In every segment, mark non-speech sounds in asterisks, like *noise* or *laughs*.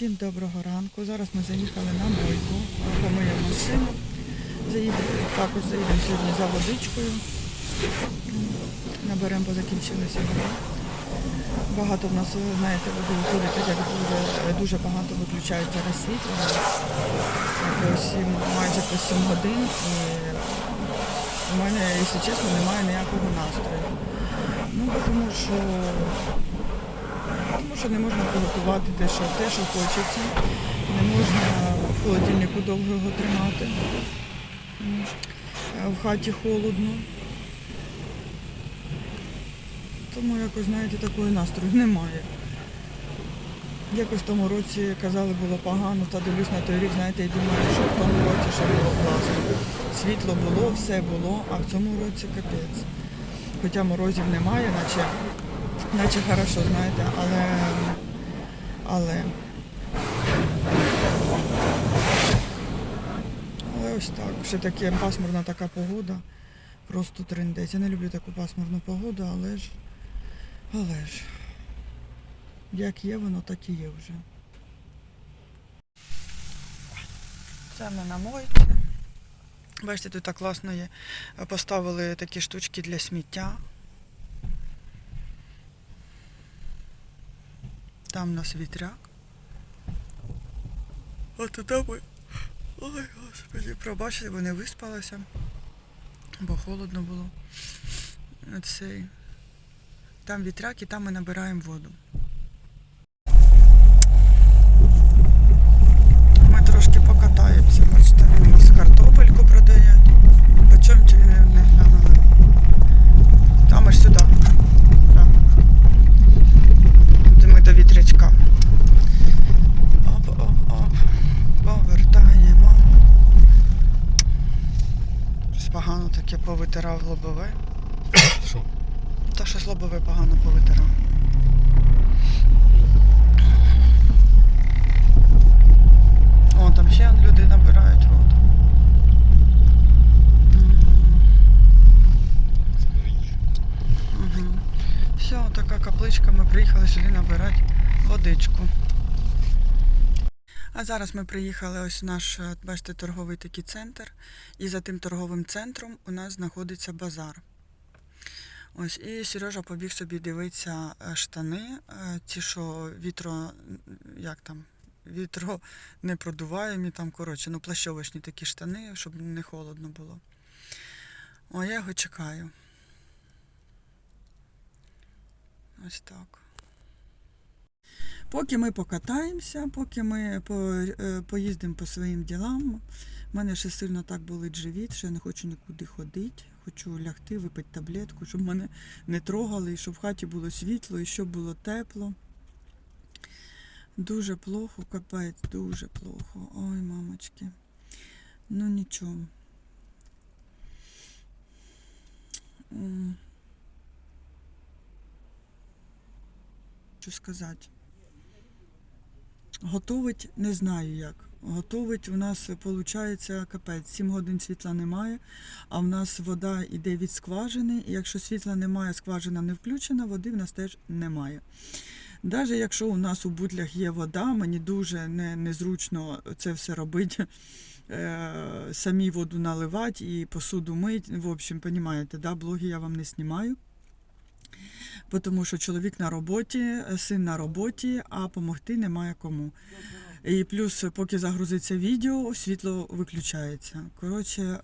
Всім доброго ранку. Зараз ми заїхали на мойку, помиємо машину. Заїдемо, також заїдемо сьогодні за водичкою. Наберемо, бо закінчилися вода. Багато в нас, знаєте, води виходить, так як дуже, дуже багато виключають зараз світло. Майже по 7 годин. І у мене, якщо чесно, немає ніякого настрою. Ну, тому що тому що не можна приготувати те, що, те, що хочеться. Не можна в холодильнику довго його тримати. В хаті холодно. Тому якось, знаєте, такого настрою немає. Якось в тому році казали, було погано, та дивлюсь на той рік, знаєте, і думаю, що в тому році ще було класно. Світло було, все було, а в цьому році капець. Хоча морозів немає, наче наче хорошо, знаєте, але, але, але ось так. Ще таке пасмурна така погода. Просто трендець. Я не люблю таку пасмурну погоду, але ж, але ж, як є воно, так і є вже. Це ми на мойці. Бачите, тут так класно є. Поставили такі штучки для сміття. Там у нас вітряк. А туди ми. Ой, господи, пробачте, бо не виспалася, бо холодно було. Оцей. Там вітряк і там ми набираємо воду. Ми трошки покатаємося, бачите, у нас картопельку продають. Почем чи не, не глянула. Там аж сюди. Так. Де ми до вітрячка. Оп, оп, оп. Повертаємо. Щось погано таке повитирав лобове. *coughs* Що? Та щось лобове погано повитирав. О, там ще люди набирають воду. Угу. Все, така капличка. Ми приїхали сюди набирати водичку. А зараз ми приїхали ось в наш, е, бачите, торговий такий центр. І за тим торговим центром у нас знаходиться базар. Ось, і Сережа побіг собі дивитися е, штани, е, ті, що вітро, як там, вітро *laughs* не продуваємі, там, коротше, ну, плащовочні такі штани, щоб не холодно було. О, я його чекаю. Ось так. Поки ми покатаємося, поки ми е, поїздимо по своїм ділам, в мене ще сильно так болить живіт, що я не хочу нікуди ходити. Хочу лягти, випити таблетку, щоб мене не трогали, і щоб в хаті було світло, і щоб було тепло. Дуже плохо, капець, дуже плохо. Ой, мамочки. Ну нічого. Що сказати? Готовить не знаю як. Готовить у нас виходить капець. 7 годин світла немає, а в нас вода йде від скважини. І якщо світла немає, скважина не включена, води в нас теж немає. Навіть якщо у нас у бутлях є вода, мені дуже не, незручно це все робити. Е, самі воду наливати і посуду мити. В общем, розумієте, да, блоги я вам не знімаю. Тому що чоловік на роботі, син на роботі, а допомогти немає кому. І плюс, поки загрузиться відео, світло виключається. Коротше,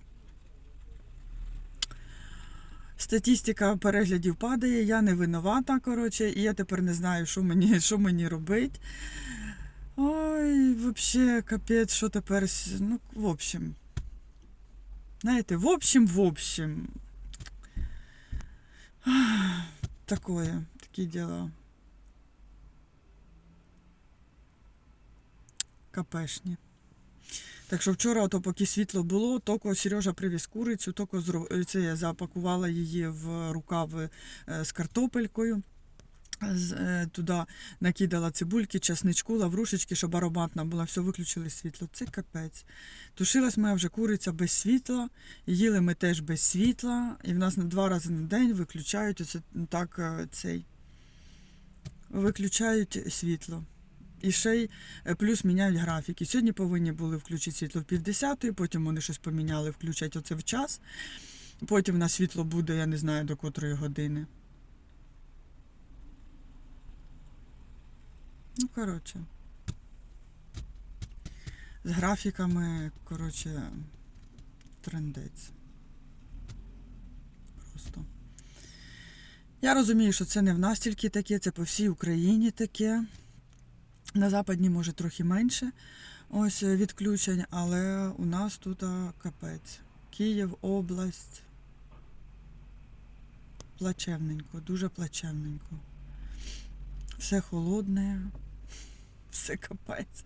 статистика переглядів падає, я не винувата, коротше, і я тепер не знаю, що мені, *laughs* що мені робити. Ой, взагалі, капець, що тепер. Ну, в общем. Знаєте, в общем, в общем. Такое, такі діла. Капешні. Так що вчора, то поки світло було, тільки Сережа привіз курицю, тільки зро- це я запакувала її в рукав е, з картопелькою. Е, Туди накидала цибульки, часничку, лаврушечки, щоб ароматна була, все, виключили світло. Це капець. Тушилась моя вже куриця без світла, їли ми теж без світла, і в нас на два рази на день виключають оце так е, цей. Виключають світло. І ще й е, плюс міняють графіки. Сьогодні повинні були включити світло в півдесятої, потім вони щось поміняли, включать оце в час. Потім на світло буде, я не знаю до котрої години. Ну, коротше. З графіками, коротше, трендець. Просто. Я розумію, що це не в нас тільки таке, це по всій Україні таке. На Западній, може, трохи менше ось е, відключень, але у нас тут капець. Київ, область. Плачевненько, дуже плачевненько. Все холодне, все капець.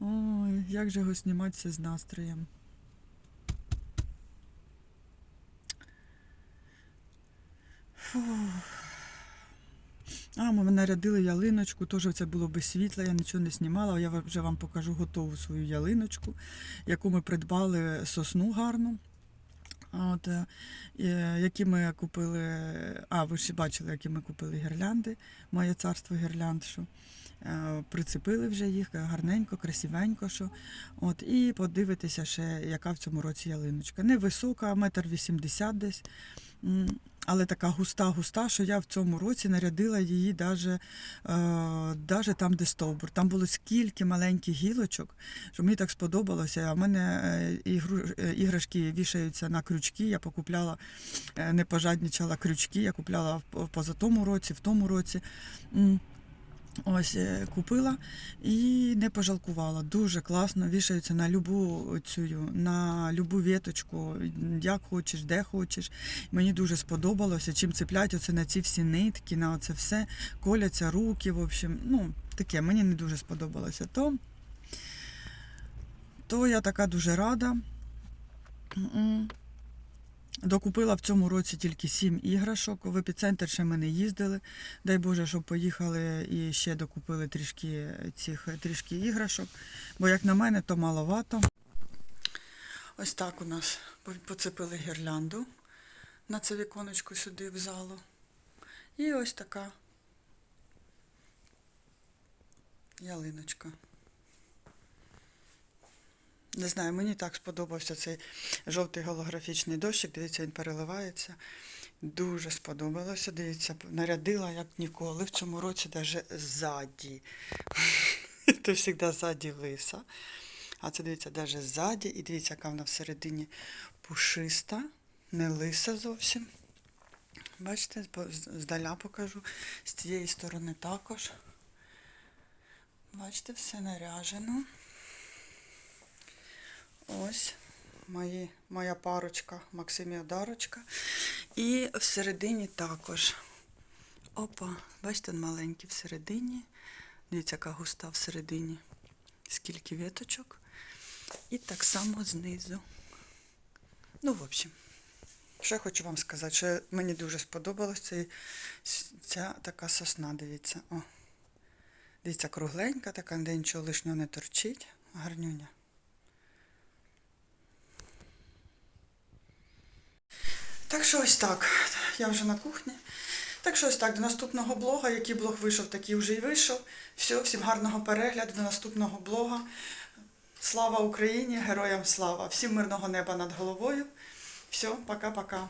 Ой, як же його зніматися з настроєм. А, ми нарядили ялиночку, теж це було без світла, я нічого не знімала. Я вже вам покажу готову свою ялиночку, яку ми придбали сосну гарну. От, е, е, які ми купили, а ви ж бачили, які ми купили гірлянди, моє царство гірлянд, що прицепили вже їх гарненько, красивенько. Що, от, і подивитися ще, яка в цьому році ялиночка. Невисока, метр вісімдесят десь. Але така густа-густа, що я в цьому році нарядила її даже, е, даже там, де стовбур. Там було скільки маленьких гілочок, що мені так сподобалося. А в мене е, е, іграшки вішаються на крючки. Я покупляла, е, не пожаднічала крючки, я купляла в позатому році, в тому році. Ось е, купила і не пожалкувала. Дуже класно вішаються на любу цю, на любу віточку, як хочеш, де хочеш. Мені дуже сподобалося, чим цеплять оце на ці всі нитки, на оце все, коляться руки, в общем, ну, таке, мені не дуже сподобалося. То, то я така дуже рада. Докупила в цьому році тільки сім іграшок. В епіцентр ще ми не їздили. Дай Боже, щоб поїхали і ще докупили трішки цих трішки іграшок. Бо, як на мене, то маловато. Ось так у нас поцепили гірлянду на це віконечко сюди в залу. І ось така ялиночка. Не знаю, мені так сподобався цей жовтий голографічний дощик. Дивіться, він переливається. Дуже сподобалося. Дивіться, нарядила як ніколи. В цьому році навіть ззаді. *laughs* Це завжди ззаді лиса. А це дивіться, навіть ззаді. І дивіться, яка вона всередині пушиста, не лиса зовсім. Бачите, здаля покажу. З цієї сторони також. Бачите, все наряжено. Ось мої, моя парочка Максим і І всередині також. Опа, бачите, маленький всередині. Дивіться, яка густа всередині. Скільки віточок. І так само знизу. Ну, в общем, що хочу вам сказати, що мені дуже сподобалась цей, ця така сосна, дивіться. О. Дивіться, кругленька, така, де нічого лишнього не торчить. Гарнюня. Так що ось так. Я вже на кухні. Так що ось так, до наступного блога. Який блог вийшов, такий вже й вийшов. Все, всім гарного перегляду до наступного блога. Слава Україні! Героям слава! Всім мирного неба над головою. Все, пока-пока.